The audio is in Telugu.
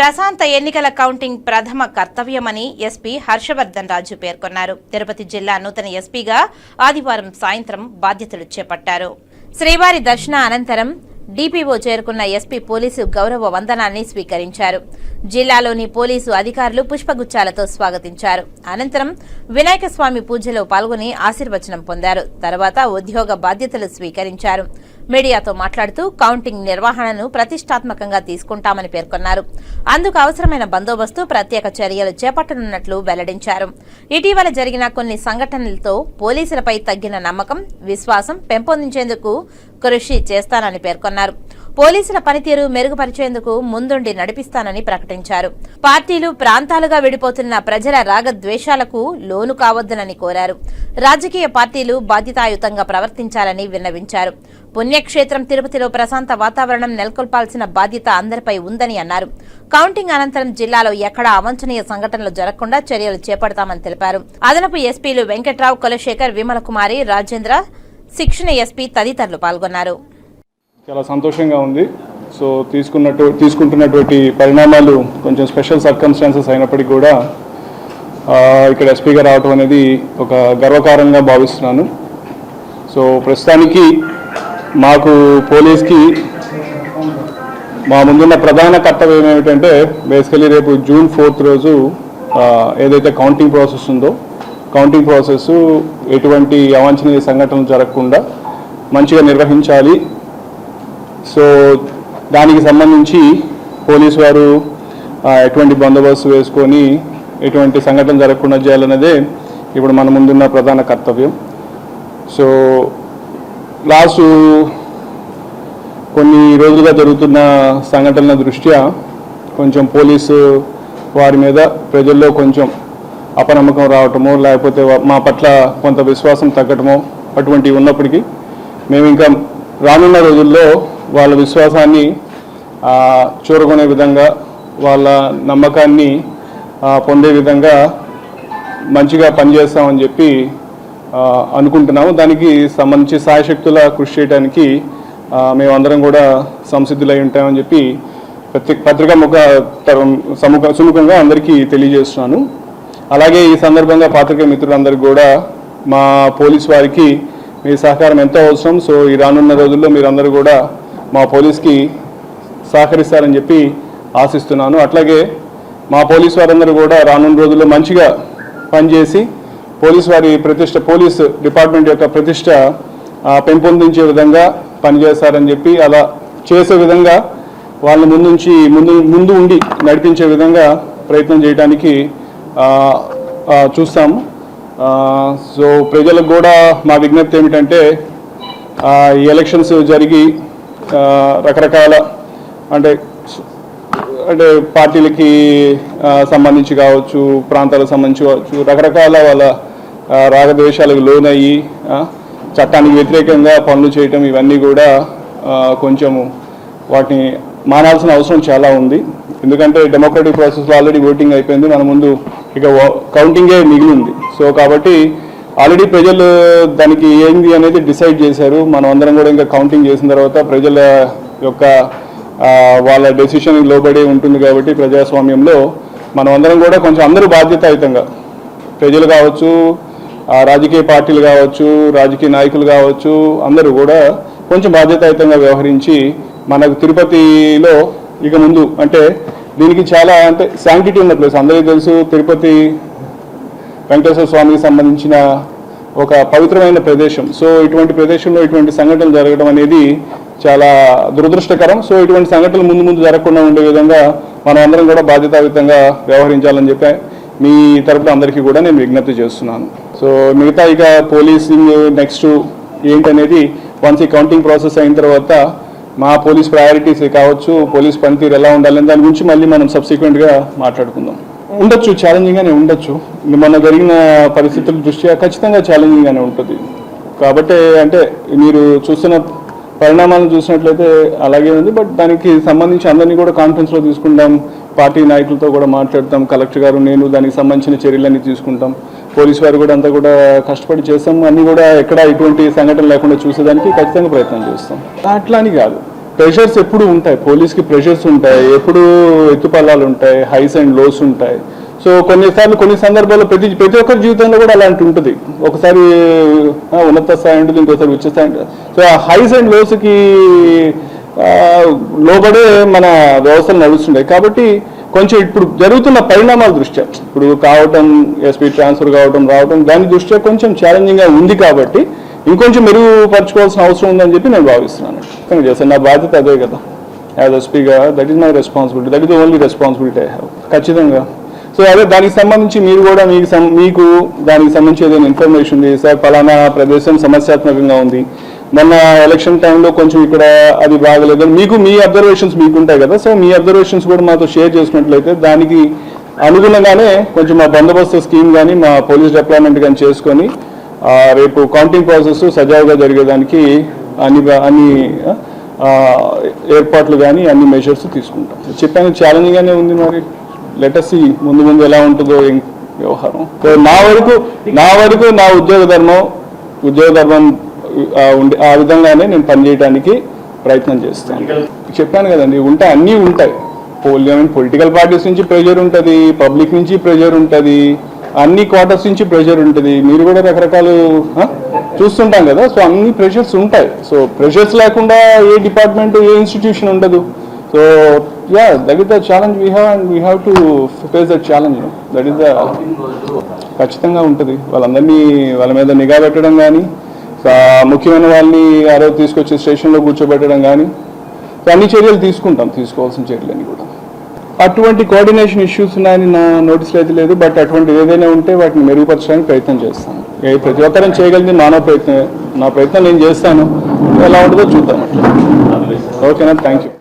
ప్రశాంత ఎన్నికల కౌంటింగ్ ప్రథమ కర్తవ్యమని ఎస్పీ హర్షవర్ధన్ రాజు పేర్కొన్నారు. తిరుపతి జిల్లా నూతన ఎస్పీగా ఆదివారం సాయంత్రం బాధ్యతలు చేపట్టారు. శ్రీవారి దర్శన అనంతరం డిపిఓ చేరుకున్న ఎస్పీ పోలీసు గౌరవ వందనాన్ని స్వీకరించారు. జిల్లాలోని పోలీసు అధికారులు పుష్పగుచ్చాలతో స్వాగతించారు. అనంతరం వినాయక స్వామి పూజలో పాల్గొని ఆశీర్వచనం పొందారు. తర్వాత ఉద్యోగ బాధ్యతలు స్వీకరించారు. మీడియాతో మాట్లాడుతూ కౌంటింగ్ నిర్వహణను ప్రతిష్టాత్మకంగా తీసుకుంటామని పేర్కొన్నారు. అందుకు అవసరమైన బందోబస్తు ప్రత్యేక చర్యలు చేపట్టనున్నట్లు వెల్లడించారు. ఇటీవల జరిగిన కొన్ని సంఘటనలతో పోలీసులపై తగ్గిన నమ్మకం విశ్వాసం పెంపొందించేందుకు కృషి చేస్తానని పేర్కొన్నారు. పోలీసుల పనితీరు మెరుగుపరిచేందుకు ముందుండి నడిపిస్తానని ప్రకటించారు. పార్టీలు ప్రాంతాలుగా విడిపోతున్న ప్రజల రాగద్వేషాలకు లోను కావద్దునని కోరారు. రాజకీయ పార్టీలు బాధ్యతాయుతంగా ప్రవర్తించాలని విన్నవించారు. పుణ్యక్షేత్రం తిరుపతిలో ప్రశాంత వాతావరణం నెలకొల్పాల్సిన బాధ్యత అందరిపై ఉందని అన్నారు. కౌంటింగ్ అనంతరం జిల్లాలో ఎక్కడా అవంచనీయ సంఘటనలు జరగకుండా చర్యలు చేపడతామని తెలిపారు. అదనపు ఎస్పీలు వెంకట్రావు కులశేఖర్ విమల కుమారి రాజేంద్ర శిక్షణ ఎస్పీ తదితరులు పాల్గొన్నారు. చాలా సంతోషంగా ఉంది. సో తీసుకున్నట్టు తీసుకుంటున్నటువంటి పరిణామాలు కొంచెం స్పెషల్ సర్కమ్స్టాన్సెస్ అయినప్పటికీ కూడా ఇక్కడ ఎస్పీగా రావటం అనేది ఒక గర్వకారంగా భావిస్తున్నాను. సో ప్రస్తుతానికి మాకు పోలీస్కి మా ముందున్న ప్రధాన కర్తవ్యం ఏమిటంటే బేసికలీ రేపు జూన్ ఫోర్త్ రోజు ఏదైతే కౌంటింగ్ ప్రాసెస్ ఉందో కౌంటింగ్ ప్రాసెస్ ఎటువంటి అవాంఛనీయ సంఘటనలు జరగకుండా మంచిగా నిర్వహించాలి. సో దానికి సంబంధించి పోలీసు వారు ఎటువంటి బందోబస్తు వేసుకొని ఎటువంటి సంఘటన జరగకుండా చేయాలన్నదే ఇప్పుడు మన ముందున్న ప్రధాన కర్తవ్యం. సో లాస్ట్ కొన్ని రోజులుగా జరుగుతున్న సంఘటనల దృష్ట్యా కొంచెం పోలీసు వారి మీద ప్రజల్లో కొంచెం అపనమ్మకం రావటమో లేకపోతే మా పట్ల కొంత విశ్వాసం తగ్గటమో అటువంటివి ఉన్నప్పటికీ మేము ఇంకా రానున్న రోజుల్లో వాళ్ళ విశ్వాసాన్ని చూరగొనే విధంగా వాళ్ళ నమ్మకాన్ని పొందే విధంగా మంచిగా పనిచేస్తామని చెప్పి అనుకుంటున్నాము. దానికి సంబంధించి సాయశక్తుల కృషి చేయడానికి మేము మేమందరం కూడా సంసిద్ధులై ఉంటామని చెప్పి ప్రతి పత్రికా ముఖ తరం- సముఖ సుముఖంగా అందరికీ తెలియజేస్తున్నాను. అలాగే ఈ సందర్భంగా పాత్రికేయ మిత్రులందరికీ కూడా మా పోలీస్ వారికి మీ సహకారం ఎంతో అవసరం. సో ఈ రానున్న రోజుల్లో మీరందరూ కూడా మా పోలీస్కి సహకరిస్తారని చెప్పి ఆశిస్తున్నాను. అట్లాగే మా పోలీస్ వారందరూ కూడా రానున్న రోజుల్లో మంచిగా పనిచేసి పోలీస్ వారి ప్రతిష్ట పోలీస్ డిపార్ట్మెంట్ యొక్క ప్రతిష్ట పెంపొందించే విధంగా పనిచేస్తారని చెప్పి అలా చేసే విధంగా వాళ్ళని ముందుంచి ముందు ముందు ఉండి నడిపించే విధంగా ప్రయత్నం చేయడానికి చూస్తాము. సో ప్రజలకు కూడా మా విజ్ఞప్తి ఏమిటంటే ఈ ఎలక్షన్స్ జరిగి రకరకాల అంటే అంటే పార్టీలకి సంబంధించి కావచ్చు ప్రాంతాలకు సంబంధించి కావచ్చు రకరకాల వాళ్ళ రాగద్వేషాలకు లోనయ్యి చట్టానికి వ్యతిరేకంగా పనులు చేయటం ఇవన్నీ కూడా కొంచెము వాటిని మానాల్సిన అవసరం చాలా ఉంది. ఎందుకంటే డెమోక్రటిక్ ప్రాసెస్లో ఆల్రెడీ ఓటింగ్ అయిపోయింది. మన ముందు ఇక కౌంటింగే మిగిలింది. సో కాబట్టి ఆల్రెడీ ప్రజలు దానికి ఏంది అనేది డిసైడ్ చేశారు. మనం అందరం కూడా ఇంకా కౌంటింగ్ చేసిన తర్వాత ప్రజల యొక్క వాళ్ళ డెసిషన్ లోబడి ఉంటుంది కాబట్టి ప్రజాస్వామ్యంలో మనం అందరం కూడా కొంచెం అందరూ బాధ్యతాయుతంగా ప్రజలు కావచ్చు రాజకీయ పార్టీలు కావచ్చు రాజకీయ నాయకులు కావచ్చు అందరూ కూడా కొంచెం బాధ్యతాయుతంగా వ్యవహరించి మనకు తిరుపతిలో ఇక ముందు అంటే దీనికి చాలా అంటే శాంటిటీ ఉన్న ప్లేస్ అందరికీ తెలుసు తిరుపతి వెంకటేశ్వర స్వామికి సంబంధించిన ఒక పవిత్రమైన ప్రదేశం. సో ఇటువంటి ప్రదేశంలో ఇటువంటి సంఘటనలు జరగడం అనేది చాలా దురదృష్టకరం. సో ఇటువంటి సంఘటనలు ముందు ముందు జరగకుండా ఉండే విధంగా మనం అందరం కూడా బాధ్యతాయుతంగా వ్యవహరించాలని చెప్పి మీ తరపున అందరికీ కూడా నేను విజ్ఞప్తి చేస్తున్నాను. సో మిగతా ఇక పోలీసింగ్ నెక్స్ట్ ఏంటనేది వన్స్ ఈ కౌంటింగ్ ప్రాసెస్ అయిన తర్వాత మా పోలీస్ ప్రయారిటీస్ కావచ్చు పోలీస్ పనితీరు ఎలా ఉండాలని దాని గురించి మళ్ళీ మనం సబ్సిక్వెంట్గా మాట్లాడుకుందాం. ఉండొచ్చు ఛాలెంజింగ్గానే ఉండొచ్చు. మొన్న జరిగిన పరిస్థితుల దృష్ట్యా ఖచ్చితంగా ఛాలెంజింగ్గానే ఉంటుంది. కాబట్టి అంటే మీరు చూస్తున్న పరిణామాలను చూసినట్లయితే అలాగే ఉంది. బట్ దానికి సంబంధించి అందరినీ కూడా కాన్ఫరెన్స్లో తీసుకుంటాం. పార్టీ నాయకులతో కూడా మాట్లాడతాం. కలెక్టర్ గారు నేను దానికి సంబంధించిన చర్యలన్నీ తీసుకుంటాం. పోలీసు వారు కూడా అంతా కూడా కష్టపడి చేస్తాం అన్నీ కూడా ఎక్కడ ఇటువంటి సంఘటన లేకుండా చూసేదానికి ఖచ్చితంగా ప్రయత్నం చేస్తాం. అట్లా అని కాదు. ప్రెషర్స్ ఎప్పుడు ఉంటాయి. పోలీస్కి ప్రెషర్స్ ఉంటాయి. ఎప్పుడు ఎత్తుపల్లాలు ఉంటాయి. హైస్ అండ్ లోస్ ఉంటాయి. సో కొన్నిసార్లు కొన్ని సందర్భాల్లో ప్రతి ప్రతి ఒక్కరి జీవితంలో కూడా అలాంటి ఉంటుంది. ఒకసారి ఉన్నత స్థాయి ఉంటుంది ఇంకోసారి ఉచ్చ స్థాయి ఉంటుంది. సో ఆ హైస్ అండ్ లోస్కి లోబడే మన వ్యవస్థలు నడుస్తుంటాయి. కాబట్టి కొంచెం ఇప్పుడు జరుగుతున్న పరిణామాల దృష్ట్యా ఇప్పుడు కావటం ఎస్పీ ట్రాన్స్ఫర్ కావటం రావటం దాని దృష్ట్యా కొంచెం ఛాలెంజింగ్గా ఉంది కాబట్టి ఇంకొంచెం మెరుగుపరచుకోవాల్సిన అవసరం ఉందని చెప్పి నేను భావిస్తున్నాను. ఖచ్చితంగా చేస్తాను నా బాధ్యత అదే కదా. యాజ్ ఎస్పీగా that is my responsibility that is only responsibility I have ఖచ్చితంగా. సో అదే దానికి సంబంధించి మీరు కూడా మీకు మీకు దానికి సంబంధించి ఏదైనా ఇన్ఫర్మేషన్ ఉంది. సార్ ఫలానా ప్రదేశం సమస్యాత్మకంగా ఉంది. మొన్న ఎలక్షన్ టైంలో కొంచెం ఇక్కడ అది బాగలేదు మీకు మీ అబ్జర్వేషన్స్ మీకు ఉంటాయి కదా సో మీ అబ్జర్వేషన్స్ కూడా మాతో షేర్ చేసినట్లయితే దానికి అనుగుణంగానే కొంచెం మా బందోబస్తు స్కీమ్ కానీ మా పోలీస్ డిప్లాయ్మెంట్ కానీ చేసుకొని రేపు కౌంటింగ్ ప్రాసెస్ సజావుగా జరిగేదానికి అన్ని అన్ని ఏర్పాట్లు కానీ అన్ని మెషర్స్ తీసుకుంటాం. చెప్పాను ఛాలెంజింగ్గానే ఉంది మరి. లెటర్స్ ముందు ముందు ఎలా ఉంటుందో వ్యవహారం. సో నా వరకు నా వరకు నా ఉద్యోగ ధర్మం ఉద్యోగ ధర్మం ఉండే ఆ విధంగానే నేను పనిచేయడానికి ప్రయత్నం చేస్తాను. చెప్పాను కదండి ఉంటాయి అన్నీ ఉంటాయి. పొలిటికల్ పార్టీస్ నుంచి ప్రెషర్ ఉంటుంది పబ్లిక్ నుంచి ప్రెషర్ ఉంటుంది అన్ని క్వార్టర్స్ నుంచి ప్రెషర్ ఉంటుంది. మీరు కూడా రకరకాలు చూస్తుంటాం కదా సో అన్ని ప్రెషర్స్ ఉంటాయి. సో ప్రెషర్స్ లేకుండా ఏ డిపార్ట్మెంట్ ఏ ఇన్స్టిట్యూషన్ ఉండదు. So yeah that is the challenge we have and we have to face that challenge that is the ఖచ్చితంగా ఉంటుంది. వాళ్ళందరినీ వాళ్ళ మీద నిఘా పెట్టడం కానీ ముఖ్యమైన వాళ్ళని ఆ రోజు తీసుకొచ్చి స్టేషన్లో కూర్చోబెట్టడం కానీ అన్ని చర్యలు తీసుకుంటాం తీసుకోవాల్సిన చర్యలని కూడా. అటువంటి కోఆర్డినేషన్ ఇష్యూస్ ఉన్నాయని నా నోటీస్లో అయితే లేదు బట్ అటువంటి ఏదైనా ఉంటే వాటిని మెరుగుపరచడానికి ప్రయత్నం చేస్తాను. ఏ ప్రతి ఒక్కరం చేయగలిగింది మానవ ప్రయత్నమే నా ప్రయత్నం నేను చేస్తాను. ఎలా ఉంటుందో చూద్దాం అట్లా. ఓకేనా? Thank you